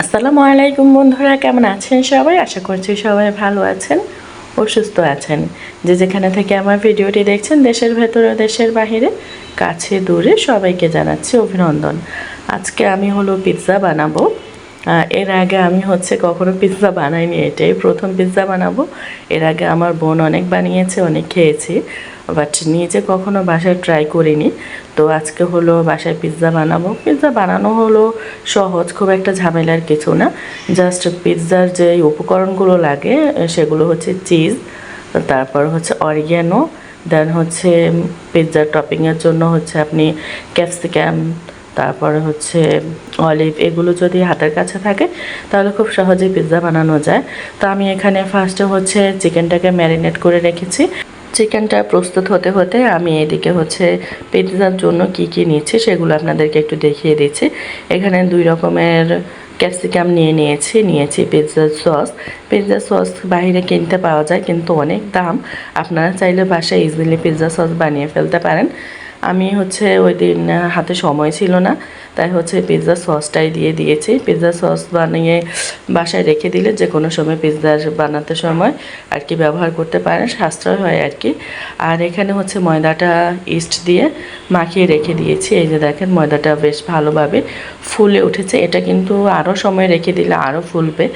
আসসালামু আলাইকুম বন্ধুরা, কেমন আছেন সবাই? আশা করছি সবাই ভালো আছেন ও সুস্থ আছেন। যে যেখানে থেকে আমার ভিডিওটি দেখছেন, দেশের ভেতরে দেশের বাইরে কাছে দূরে সবাইকে জানাচ্ছি অভিনন্দন। আজকে আমি হলো পিৎজা বানাবো। এর আগে আমি হচ্ছে কখনো পিৎজা বানাইনি এটাই। প্রথম পিৎজা বানাবো। এর আগে আমার বোন অনেক বানিয়েছে, অনেক খেয়েছি। বাট নিজে কখনো বাসায় ট্রাই করিনি। তো আজকে হলো বাসায় পিৎজা বানাবো। পিৎজা বানানো হলো সহজ, খুব একটা ঝামেলার কিছু না। জাস্ট পিৎজার যে উপকরণগুলো লাগে, সেগুলো হচ্ছে চিজ তারপর হচ্ছে অরিগ্যানো দেন হচ্ছে পিৎজার টপিংয়ের জন্য হচ্ছে আপনি ক্যাপসিকাম তারপরে হচ্ছে অলিভ, এগুলো যদি হাতের কাছে থাকে, তাহলে খুব সহজেই পিৎজা বানানো যায়। তো আমি এখানে ফার্স্টে হচ্ছে চিকেনটাকে ম্যারিনেট করে রেখেছি। চিকেনটা প্রস্তুত হতে হতে আমি এদিকে হচ্ছে পিৎজার জন্য কি কি নিচ্ছি সেগুলো আপনাদেরকে একটু দেখিয়ে দিচ্ছি। এখানে দুই রকমের ক্যাপসিকাম নিয়ে নিয়েছি নিয়েছি পিৎজার সস পিৎজার সস বাইরে কিনতে পাওয়া যায়, কিন্তু অনেক দাম। আপনারা চাইলে বাসায় ইজিলি পিৎজা সস বানিয়ে ফেলতে পারেন। আমি হচ্ছে ওই দিন হাতে সময় ছিল না, তাই হচ্ছে পিৎজা সসটাই দিয়ে দিয়েছি। পিৎজা সস বানিয়ে বাসায় রেখে দিলে যে কোনো সময় পিৎজা বানাতে সময় আর কি ব্যবহার করতে পারেন, সাশ্রয় হয় আর কি। আর এখানে হচ্ছে ময়দাটা ইস্ট দিয়ে মাখিয়ে রেখে দিয়েছি। এই যে দেখেন, ময়দাটা বেশ ভালোভাবে ফুলে উঠেছে। এটা কিন্তু আরও সময় রেখে দিলে আরও ফুলবে।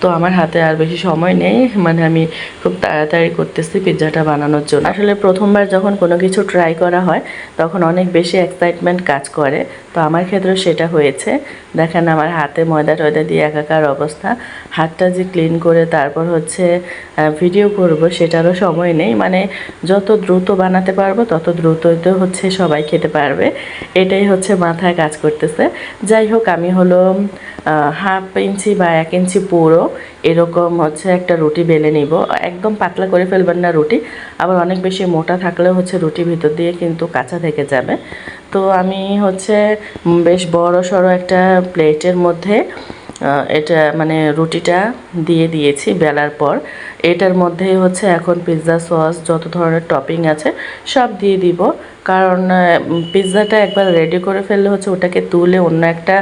তো আমার হাতে আর বেশি সময় নেই মানে আমি খুব তাড়াতাড়ি করতেছি পিৎজাটা বানানোর জন্য। আসলে প্রথমবার যখন কোনো কিছু ট্রাই করা হয়, তখন অনেক বেশি এক্সাইটমেন্ট কাজ করে। তো আমার ক্ষেত্রে সেটা হয়েছে। দেখেন আমার হাতে ময়দা টয়দা দিয়ে একাকার অবস্থা। হাতটা যে ক্লিন করে তারপর হচ্ছে ভিডিও করব, সেটারও সময় নেই। মানে যত দ্রুত বানাতে পারব, তত দ্রুতই তো হচ্ছে সবাই খেতে পারবে। এটাই হচ্ছে মাথায় কাজ করতেছে। যাই হোক, আমি হলো হাফ ইঞ্চি বা এক ইঞ্চি পুরো এরকম হচ্ছে একটা রুটি বেলে নিব। একদম পাতলা করে ফেলবেন না রুটি। আবার অনেক বেশি মোটা থাকলেও হচ্ছে রুটি ভিতর দিয়ে কিন্তু কাঁচা থেকে যাবে। তো আমি হচ্ছে বেশ বড় সড়ো একটা প্লেটের মধ্যে এটা মানে রুটিটা দিয়ে দিয়েছি বেলার পর। এটার মধ্যে হচ্ছে এখন পিৎজা সস যত ধরনের টপিং আছে, সব দিয়ে দিব। কারণ পিৎজাটা একবার রেডি করে ফেললে হচ্ছে ওটাকে তুলে অন্য একটা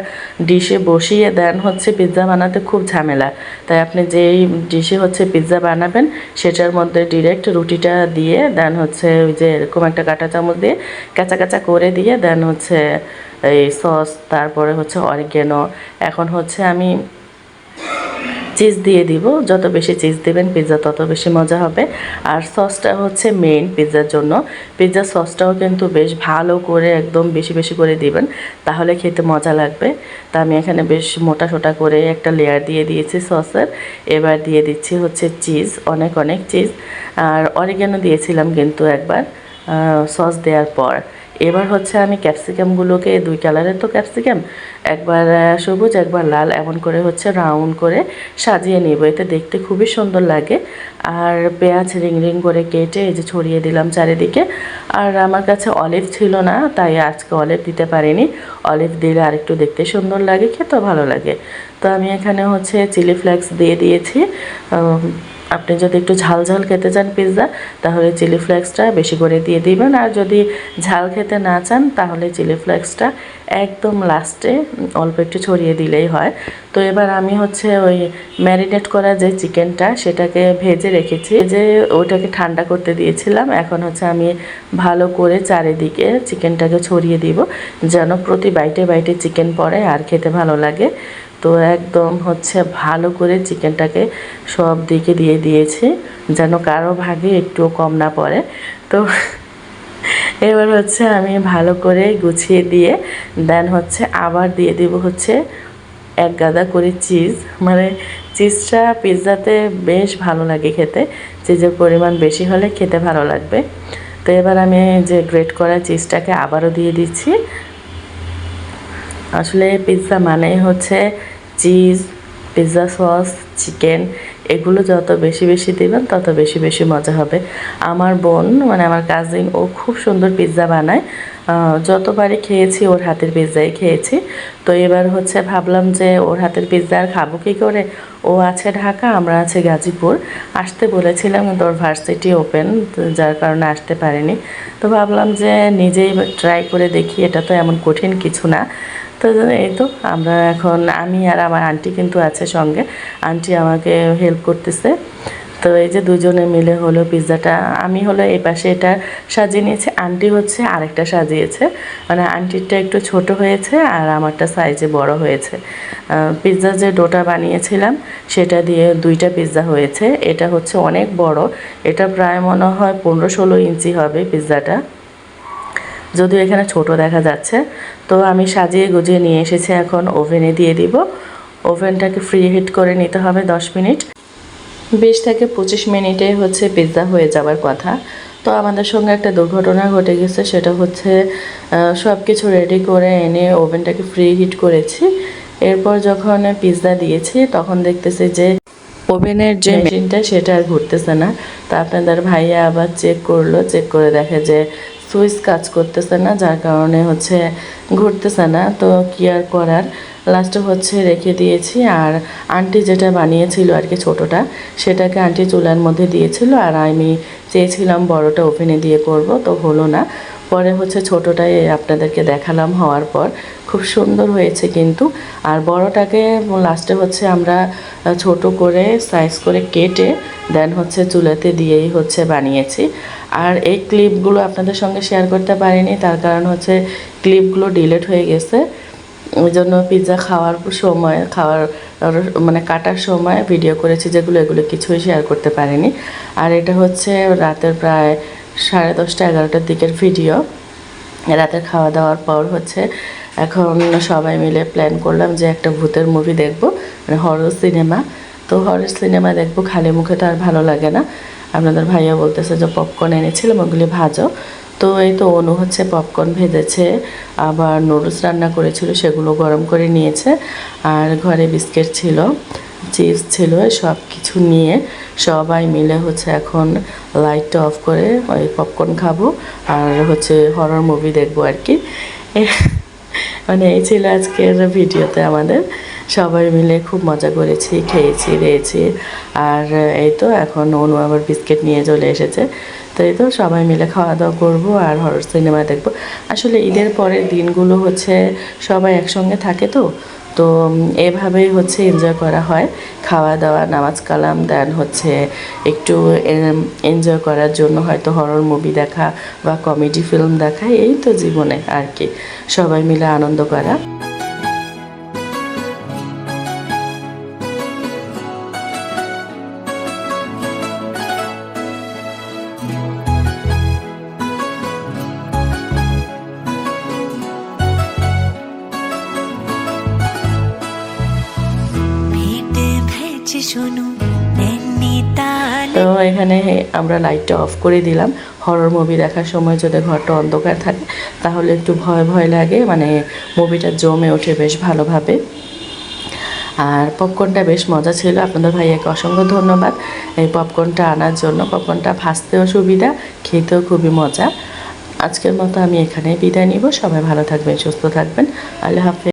ডিশে বসিয়ে দেন হচ্ছে পিৎজা বানাতে খুব ঝামেলা। তাই আপনি যেই ডিশে হচ্ছে পিৎজা বানাবেন, সেটার মধ্যে ডিরেক্ট রুটিটা দিয়ে দেন হচ্ছে ওই যে এরকম একটা কাঁটা চামচ দিয়ে, কাঁচা কাঁচা করে দিয়ে দেন হচ্ছে এই সস, তারপরে হচ্ছে অরিগেনো এখন হচ্ছে আমি চিজ দিয়ে দিব। যত বেশি চিজ দেবেন পিৎজা তত বেশি মজা হবে। আর সসটা হচ্ছে মেইন পিৎজার জন্য। পিৎজার সসটাও কিন্তু বেশ ভালো করে একদম বেশি বেশি করে দিবেন। তাহলে খেতে মজা লাগবে। তা আমি এখানে বেশ মোটা সোটা করে একটা লেয়ার দিয়ে দিয়েছি সসের। এবার দিয়ে দিচ্ছি হচ্ছে চিজ অনেক অনেক চিজ আর অরিগেনো দিয়েছিলাম কিন্তু একবার সস দেওয়ার পর। এবার হচ্ছে আমি ক্যাপসিকামগুলোকে দুই কালারের তো ক্যাপসিকাম একবার সবুজ, একবার লাল, এমন করে হচ্ছে রাউন্ড করে সাজিয়ে নেব। এতে দেখতে খুবই সুন্দর লাগে। আর পেঁয়াজ রিং রিং করে কেটে এই যে ছড়িয়ে দিলাম চারিদিকে। আর আমার কাছে অলিভ ছিল না, তাই আজকে অলিভ দিতে পারিনি। অলিভ দিলে আরেকটু দেখতে সুন্দর লাগে, খেতেও ভালো লাগে। তো আমি এখানে হচ্ছে চিলি ফ্লেক্স দিয়ে দিয়েছি। আপনি যদি একটু ঝাল ঝাল খেতে চান পিৎজা তাহলে চিলি ফ্লেক্সটা বেশি করে দিয়ে দিবেন। আর যদি ঝাল খেতে না চান, তাহলে চিলি ফ্লেক্সটা একদম লাস্টে অল্প একটু ছড়িয়ে দিলেই হয়। তো এবার আমি হচ্ছে ওই ম্যারিনেট করা যে চিকেনটা, সেটাকে ভেজে রেখেছি। যে ওটাকে ঠান্ডা করতে দিয়েছিলাম। এখন হচ্ছে আমি ভালো করে চারিদিকে চিকেনটাকে ছড়িয়ে দিব, যেন প্রতি বাইটে বাইটে চিকেন পড়ে আর খেতে ভালো লাগে। তো একদম হচ্ছে ভালো করে চিকেনটাকে সব দিকে দিয়ে দিয়েছি, যেন কারও ভাগে একটুও কম না পড়ে। তো এবার হচ্ছে আমি ভালো করে গুছিয়ে দিয়ে দেন হচ্ছে আবার দিয়ে দিব হচ্ছে এক গাদা করে চিজ মানে চিজটা পিৎজাতে বেশ ভালো লাগে খেতে চিজের পরিমাণ বেশি হলে খেতে ভালো লাগবে। তো এবার আমি যে গ্রেট করা চিজটাকে আবারও দিয়ে দিচ্ছি। আসলে পিৎজা মানেই হচ্ছে চিজ পিৎজা সস চিকেন এগুলো যত বেশি বেশি দেবেন, তত বেশি বেশি মজা হবে। আমার বোন মানে আমার কাজিন ও খুব সুন্দর পিৎজা বানায়। যতবারই খেয়েছি, ওর হাতের পিৎজাই খেয়েছি। তো এবার হচ্ছে ভাবলাম যে, ওর হাতের পিৎজা আর খাব কী করে? ও আছে ঢাকা, আমরা আছে গাজীপুর। আসতে বলেছিলাম, কিন্তু ওর ভার্সিটি ওপেন যার কারণে আসতে পারিনি। তো ভাবলাম যে, নিজেই ট্রাই করে দেখি, এটা তো এমন কঠিন কিছু না। তো এই তো আমরা এখন, আমি আর আমার আন্টি কিন্তু আছে সঙ্গে। আন্টি আমাকে হেল্প করতেছে। তো এই যে দুজনে মিলে হলো পিৎজাটা আমি হলো এই পাশে এটা সাজিয়ে নিয়েছি। আন্টি হচ্ছে আরেকটা সাজিয়েছে। মানে আন্টিরটা একটু ছোট হয়েছে আর আমারটা সাইজে বড় হয়েছে। পিৎজা যে ডোটা বানিয়েছিলাম, সেটা দিয়ে দুইটা পিৎজা হয়েছে। এটা হচ্ছে অনেক বড়। এটা প্রায় মনে হয় পনেরো ষোলো ইঞ্চি হবে পিৎজাটা যদিও এখানে ছোট দেখা যাচ্ছে, তো আমি সাজিয়ে গুজিয়ে নিয়ে এসেছি এখন ওভেনে দিয়ে দিব। ওভেনটাকে ফ্রি হিট করে নিতে হবে দশ মিনিট। বিশ থেকে পঁচিশ মিনিটে হচ্ছে পিৎজা হয়ে যাওয়ার কথা। তো আমাদের সঙ্গে একটা দুর্ঘটনা ঘটে গেছে, সেটা হচ্ছে সব কিছু রেডি করে এনে ওভেনটাকে ফ্রি হিট করেছি। এরপর যখন পিৎজা দিয়েছি, তখন দেখতেছি যে ওভেনের যে মেশিনটা সেটা আর ঘুরতেছে না। তা আপনাদের ভাইয়া আবার চেক করল চেক করে দেখে যে সুইচ কাজ করতেছে না যার কারণে হচ্ছে ঘুরতেছে না। তো কি আর করার? লাস্টে হচ্ছে রেখে দিয়েছি। আর আন্টি যেটা বানিয়েছিল আর কি ছোটোটা, সেটাকে আন্টি চুলার মধ্যে দিয়েছিল। আর আমি চেয়েছিলাম বড়টা ওভেনে দিয়ে করব, তো হলো না। পরে হচ্ছে ছোটোটাই আপনাদেরকে দেখালাম হওয়ার পর। খুব সুন্দর হয়েছে কিন্তু। আর বড়টাকে লাস্টে হচ্ছে আমরা ছোট করে সাইজ করে কেটে দেন হচ্ছে চুলাতে দিয়েই হচ্ছে বানিয়েছি। আর এই ক্লিপগুলো আপনাদের সঙ্গে শেয়ার করতে পারিনি, তার কারণ হচ্ছে ক্লিপগুলো ডিলেট হয়ে গেছে। ওই জন্য পিৎজা খাওয়ার সময়, খাওয়ার মানে কাটার সময় ভিডিও করেছি যেগুলো এগুলো কিছুই শেয়ার করতে পারিনি। আর এটা হচ্ছে রাতের প্রায় সাড়ে দশটা, এগারোটার দিকের ভিডিও রাতের খাওয়া দাওয়ার পর হচ্ছে এখন সবাই মিলে প্ল্যান করলাম যে একটা ভূতের মুভি দেখব মানে হরর সিনেমা তো হরর সিনেমা দেখব, খালি মুখে তো আর ভালো লাগে না। আপনাদের ভাইয়া বলতেছে যে পপকর্ন এনেছিলাম, ওগুলি ভাজো। তো এই তো অনু হচ্ছে পপকর্ন ভেজেছে, আবার নুডলস রান্না করেছিল, সেগুলো গরম করে নিয়েছে, আর ঘরে বিস্কিট ছিল চিপস ছিল সব কিছু নিয়ে সবাই মিলে হচ্ছে এখন লাইটটা অফ করে ওই পপকর্ন খাব, আর হচ্ছে হরর মুভি দেখব আর কি। মানে এই ছিল আজকের ভিডিওতে আমাদের। সবাই মিলে খুব মজা করেছি, খেয়েছি, রয়েছি। আর এই তো এখন অনু আবার বিস্কিট নিয়ে চলে এসেছে। তো এই তো সবাই মিলে খাওয়া দাওয়া করব আর হরর সিনেমা দেখব। আসলে ঈদের পরের দিনগুলো হচ্ছে সবাই একসঙ্গে থাকে তো। তো এভাবেই হচ্ছে এনজয় করা হয়। খাওয়া দাওয়া নামাজ কালাম দেন হচ্ছে একটু এনজয় করার জন্য হয়তো হরর মুভি দেখা বা কমেডি ফিল্ম দেখা, এই তো জীবনে আর কি। সবাই মিলে আনন্দ করা। তো এখানে আমরা লাইটটা অফ করে দিলাম। হরর মুভি দেখার সময় যদি ঘরটা অন্ধকার থাকে, তাহলে একটু ভয় ভয় লাগে। মানে মুভিটা জমে ওঠে বেশ ভালোভাবে। আর পপকর্নটা বেশ মজা ছিল। আপনাদের ভাইয়াকে অসংখ্য ধন্যবাদ। এই পপকর্নটা আনার জন্য। পপকর্নটা ভাজতেও সুবিধা, খেতেও খুবই মজা। আজকের মতো আমি এখানে বিদায় নিব। সবাই ভালো থাকবেন, সুস্থ থাকবেন। আল্লাহ হাফেজ।